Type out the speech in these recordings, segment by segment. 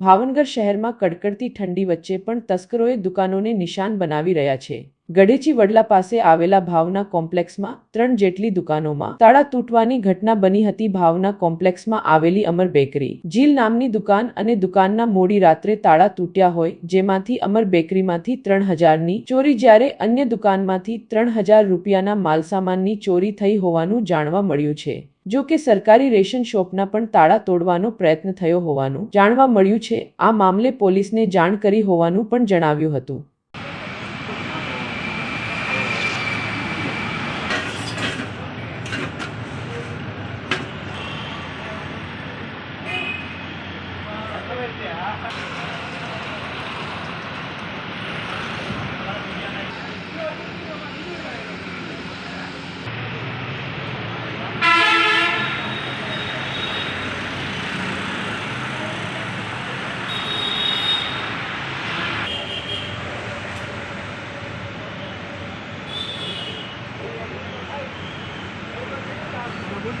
ભાવનગર શહેરમાં કડકડતી ઠંડી વચ્ચે પણ તસ્કરોએ દુકાનોને નિશાન બનાવી રહ્યા છે. ગઢેચી વડલા પાસે આવેલા ભાવના કોમ્પ્લેક્સમાં ત્રણ જેટલી દુકાનોમાં તાળા તૂટવાની ઘટના બની હતી. ભાવના કોમ્પ્લેક્સમાં આવેલી અમર બેકરી. જીલ નામની દુકાન અને દુકાનના મોડી રાત્રે તાળા તૂટ્યા હોય, જેમાંથી અમર બેકરીમાંથી ત્રણ હજારની ચોરી જ્યારે અન્ય દુકાનમાંથી ત્રણ હજાર રૂપિયાના માલસામાનની ચોરી થઈ હોવાનું જાણવા મળ્યું છે. જો કે સરકારી રેશન શોપના પણ તાળા તોડવાનો પ્રયત્ન થયો હોવાનું જાણવા મળ્યું છે. આ મામલે પોલીસને જાણ કરી હોવાનું પણ જણાવ્યું હતું.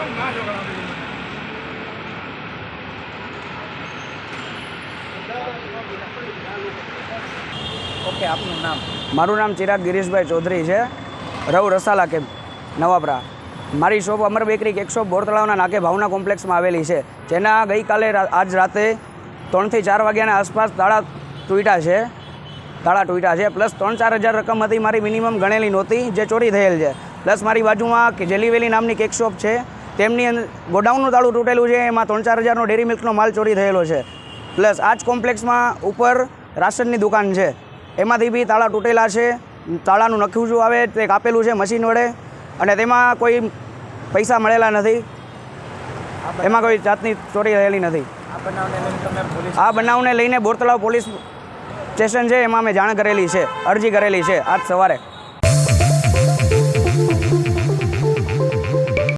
ઓકે, આપનું નામ? મારું નામ ચિરાગ ગિરીશભાઈ ચૌધરી છે. રવ રસાલા કેમ્પ નવાપરા. મારી shop Amar bakery cake shop બોર નાકે ભાવના કોમ્પ્લેક્સમાં આવેલી છે. જેના ગઈકાલે આજ રાતે ત્રણથી ચાર વાગ્યાના આસપાસ તાળા તૂટ્યા છે. તાળા તૂટ્યા છે. પ્લસ ત્રણ ચાર હજાર રકમ હતી. મારી મિનિમમ ગણેલી નહોતી, જે ચોરી થયેલ છે. પ્લસ મારી બાજુમાં જેલીવેલી નામની કેક શોપ છે. તેમની અંદર ગોડાઉનનું તાળું તૂટેલું છે, એમાં ત્રણ ચાર હજારનો ડેરી મિલ્કનો માલ ચોરી થયેલો છે. પ્લસ આ જ કોમ્પ્લેક્સમાં ઉપર રાશનની દુકાન છે. એમાંથી બી તાળા તૂટેલા છે, તાળાનું નખું આવે તે કાપેલું છે મશીન વડે, અને તેમાં કોઈ પૈસા મળેલા નથી. એમાં કોઈ જાતની ચોરી થયેલી નથી. આ બનાવને લઈને બોરતલાવ પોલીસ સ્ટેશન છે, એમાં મેં જાણ કરેલી છે, અરજી કરેલી છે આજ સવારે.